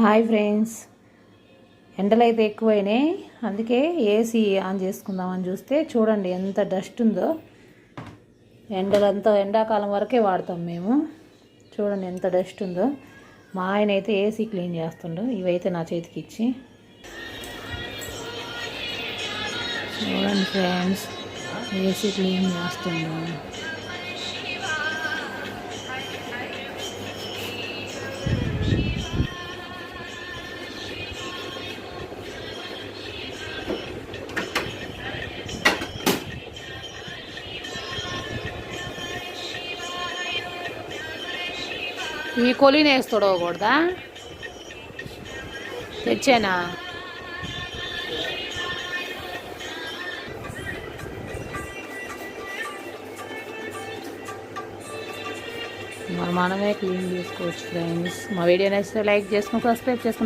Hi friends. ఎండలు అయితే ఎక్కువైనాయి అందుకే ఏసీ ఆన్ చేసుకుందామని చూస్తే చూడండి ఎంత డస్ట్ ఉందో. ఎండలంతా ఎండాకాలం వరకే వాడతాం మేము. చూడండి ఎంత డస్ట్ ఉందో. మా ఆయన అయితే ఏసీ క్లీన్ చేస్తుండు. ఇవైతే నా చేతికి ఇచ్చి. చూడండి ఫ్రెండ్స్ ఏసీ క్లీన్ చేస్తుండు ఈ కొలిని వేసి తొడవకూడదా తెచ్చానా? మరి మనమే క్లీన్ చేసుకోవచ్చు ఫ్రెండ్స్ మా వీడియో నచ్చితే లైక్ చేసుకుని సబ్స్క్రైబ్ చేసుకుంటాం